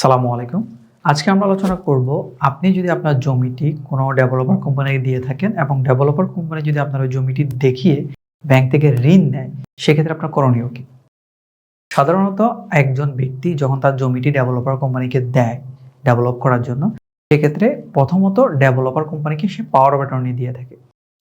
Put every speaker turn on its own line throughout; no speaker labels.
আসসালামু আলাইকুম। আজকে আমরা আলোচনা করব, আপনি যদি আপনার জমিটি কোনো ডেভেলপার কোম্পানিকে দিয়ে থাকেন এবং ডেভেলপার কোম্পানি যদি আপনার ওই জমিটি দেখিয়ে ব্যাংক থেকে ঋণ নেয়, সেক্ষেত্রে আপনার করণীয় কি? সাধারণত একজন ব্যক্তি যখন তার জমিটি ডেভেলপার কোম্পানিকে দেয় ডেভেলপ করার জন্য, সেক্ষেত্রে প্রথমত ডেভেলপার কোম্পানিকে সে পাওয়ার অফ অ্যাটর্নি দিয়ে থাকে।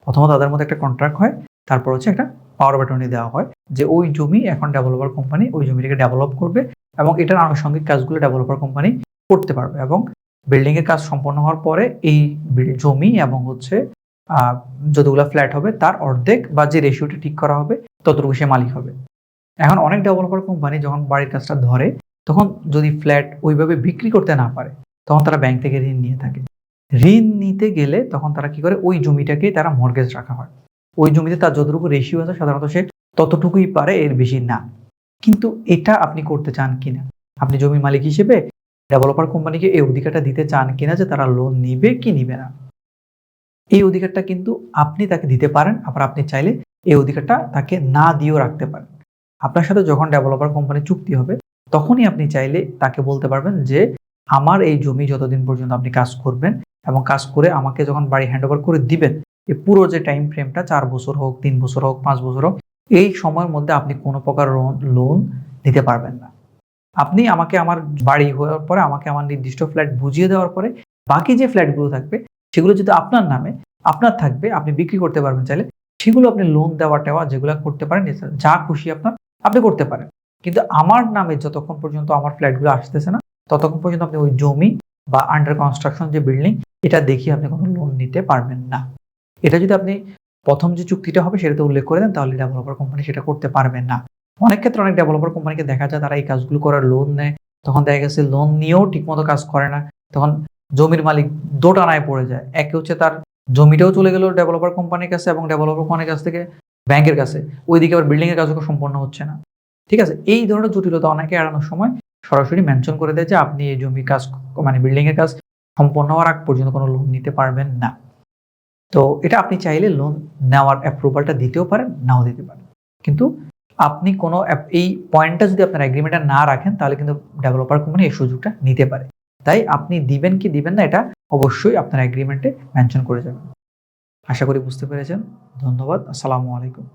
প্রথমত তাদের মধ্যে একটা কন্ট্রাক্ট হয়, তারপর হচ্ছে একটা পাওয়ার অ্যাটর্নি দেওয়া হয় যে ওই জমি এখন ডেভেলপার কোম্পানি ওই জমিটাকে ডেভেলপ করবে এবং এটার আনুষঙ্গিক কাজগুলো ডেভেলপার কোম্পানি করতে পারবে এবং বিল্ডিং এর কাজ সম্পন্ন হওয়ার পরে এই জমি এবং হচ্ছে যতগুলো ফ্ল্যাট হবে তার অর্ধেক বা যে রেশিওটা ঠিক করা হবে ততটুকু সে মালিক হবে। এখন অনেক ডেভেলপার কোম্পানি যখন বাড়ির কাজটা ধরে, তখন যদি ফ্ল্যাট ওইভাবে বিক্রি করতে না পারে, তখন তারা ব্যাংক থেকে ঋণ নিয়ে থাকে। ঋণ নিতে গেলে তখন তারা কি করে? ওই জমিটাকেই তারা মর্গেজ রাখা হয়। ওই জমিতে তার যতটুকু রেশিও আছে, সাধারণত সে ততটুকুই পারে, এর বেশি না। কিন্তু এটা আপনি করতে চান কিনা? আপনি জমি মালিক হিসেবে ডেভেলপার কোম্পানিকে এই অধিকারটা দিতে চান কিনা যে তারা লোন নিবে কি নিবে না? এই অধিকারটা কিন্তু আপনি তাকে দিতে পারেন, আবার আপনি চাইলে এই অধিকারটা তাকে না দিয়েও রাখতে পারেন। আপনার সাথে যখন ডেভেলপার কোম্পানি চুক্তি হবে, তখনই আপনি চাইলে তাকে বলতে পারবেন যে, আমার এই জমি যতদিন পর্যন্ত আপনি কাজ করবেন এবং কাজ করে আমাকে যখন বাড়ি হ্যান্ড করে দিবেন এই পুরো যে টাইম ফ্রেমটা চার বছর হোক, তিন বছর হোক, পাঁচ বছর হোক এই সময়ের মধ্যে আপনি কোনো প্রকার লোন নিতে পারবেন না। আপনি আমাকে আমার বাড়ি হওয়ার পরে আমাকে আমার নির্দিষ্ট ফ্ল্যাট বুঝিয়ে দেওয়ার পরে বাকি যে ফ্ল্যাটগুলো থাকবে, সেগুলো যদি আপনার নামে, আপনার থাকবে, আপনি বিক্রি করতে পারবেন চাইলে, সেগুলো আপনি লোন দেওয়া টেওয়া যেগুলো করতে পারেন যা খুশি আপনার, আপনি করতে পারেন। কিন্তু আমার নামে যতক্ষণ পর্যন্ত আমার ফ্ল্যাটগুলো আসতেছে না, ততক্ষণ পর্যন্ত আপনি ওই জমি বা আন্ডার কনস্ট্রাকশন যে বিল্ডিং এটা দেখিয়ে আপনি কোনো লোন নিতে পারবেন না। এটা যদি আপনি প্রথম যে চুক্তিটা হবে সেটাতে উল্লেখ করে দেন, তাহলে ডেভেলপার কোম্পানি সেটা করতে পারবেন না। অনেক ক্ষেত্রে অনেক ডেভেলপার কোম্পানিকে দেখা যায়, তারা এই কাজগুলো করার লোন নেয়। তখন দেখা গেছে লোন নিয়েও ঠিকমতো কাজ করে না। তখন জমির মালিক দোটানায় পড়ে যায়। একে হচ্ছে তার জমিটাও চলে গেল ডেভেলপার কোম্পানির কাছে এবং ডেভেলপার কোম্পানির কাছ থেকে ব্যাংকের কাছে। ওইদিকে আবার বিল্ডিং এর কাজও সম্পন্ন হচ্ছে না। ঠিক আছে, এই ধরনের জটিলতা অনেকে এড়ানোর সময় সরাসরি মেনশন করে দেয় যে, আপনি এই জমি কাজ মানে বিল্ডিংয়ের কাজ সম্পন্ন হওয়ার আগ পর্যন্ত কোনো লোন নিতে পারবেন না। তো এটা আপনি চাইলে লোন নেওয়ার অ্যাপ্রুভালটা দিতেও পারেন, নাও দিতে পারেন। কিন্তু আপনি কোনো এই পয়েন্টটা যদি আপনার অ্যাগ্রিমেন্টটা না রাখেন, তাহলে কিন্তু ডেভেলপার কোম্পানি এই সুযোগটা নিতে পারে। তাই আপনি দিবেন কি দিবেন না, এটা অবশ্যই আপনার অ্যাগ্রিমেন্টে মেনশন করে যাবেন। আশা করি বুঝতে পেরেছেন। ধন্যবাদ। আসসালামু আলাইকুম।